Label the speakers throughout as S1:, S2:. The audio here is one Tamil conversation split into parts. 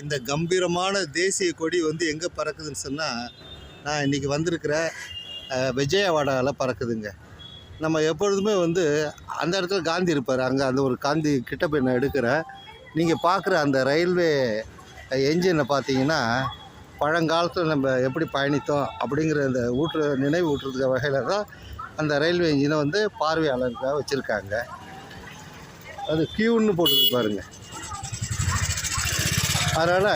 S1: இந்த கம்பீரமான தேசிய கொடி வந்து எங்கே பறக்குதுன்னு சொன்னால் நான் இன்றைக்கி வந்திருக்கிற விஜயவாடாவில் பறக்குதுங்க. நம்ம எப்பொழுதுமே வந்து அந்த இடத்துல காந்தி இருப்பார். அங்கே அந்த ஒரு காந்தி கிட்ட போய் நான் எடுக்கிறேன். நீங்கள் பார்க்குற அந்த ரயில்வே என்ஜினை பார்த்தீங்கன்னா பழங்காலத்தில் நம்ம எப்படி பயணித்தோம் அப்படிங்கிற அந்த ஊற்று நினைவு ஊட்டுறதுக்கு வகையில் தான் அந்த ரயில்வே இன்ஜினை வந்து பார்வையாளருக்காக வச்சுருக்காங்க. அது கியூன்னு போட்டுருக்கு பாருங்க. அதனால்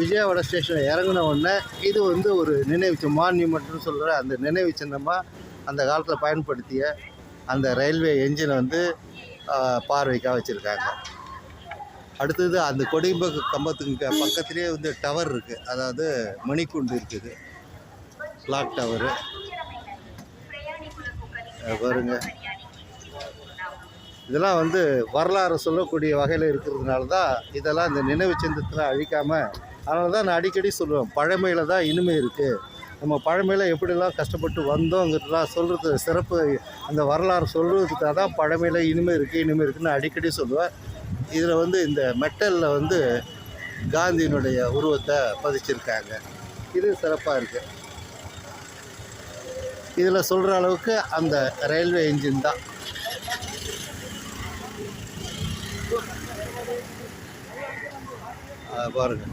S1: விஜயவாடா ஸ்டேஷனில் இறங்கின உடனே இது வந்து ஒரு நினைவு மான்யூமெண்ட்னு சொல்கிற அந்த நினைவு சின்னமாக அந்த காலத்தில் பயன்படுத்திய அந்த ரயில்வே என்ஜினை வந்து பார்வைக்காக வச்சுருக்காங்க. அடுத்தது அந்த கொடிம்ப கம்பத்துக்கு பக்கத்துலேயே வந்து டவர் இருக்குது அதாவது மணிக்கூண்டு இருக்குது. கிளாக் டவரு பாருங்க. இதெல்லாம் வந்து வரலாறு சொல்லக்கூடிய வகையில் இருக்கிறதுனால தான் இதெல்லாம் இந்த நினைவு சின்னத்தில் அழிக்காமல் அதனால தான் நான் அடிக்கடி சொல்லுவேன் பழமையில் தான் இனிமை இருக்குது நம்ம பழமையில் எப்படிலாம் கஷ்டப்பட்டு வந்தோங்கிறதுலாம் சொல்கிறது சிறப்பு. அந்த வரலாறு சொல்கிறதுக்காக தான் பழமையில் இனிமை இருக்குது இனிமை இருக்குதுன்னு அடிக்கடி சொல்லுவேன். இதில் வந்து இந்த மெட்டலில் வந்து காந்தியினுடைய உருவத்தை பதிச்சிருக்காங்க. இது சிறப்பாக இருக்குது இதில் சொல்கிற அளவுக்கு அந்த ரயில்வே இன்ஜின் தான். பாருங்க.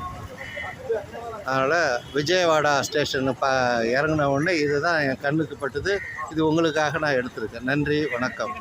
S1: அதனால் விஜயவாடா ஸ்டேஷன் ப இறங்கின உடனே இதுதான் என் கண்ணுக்கு பட்டது. இது உங்களுக்காக நான் எடுத்திருக்கேன். நன்றி வணக்கம்.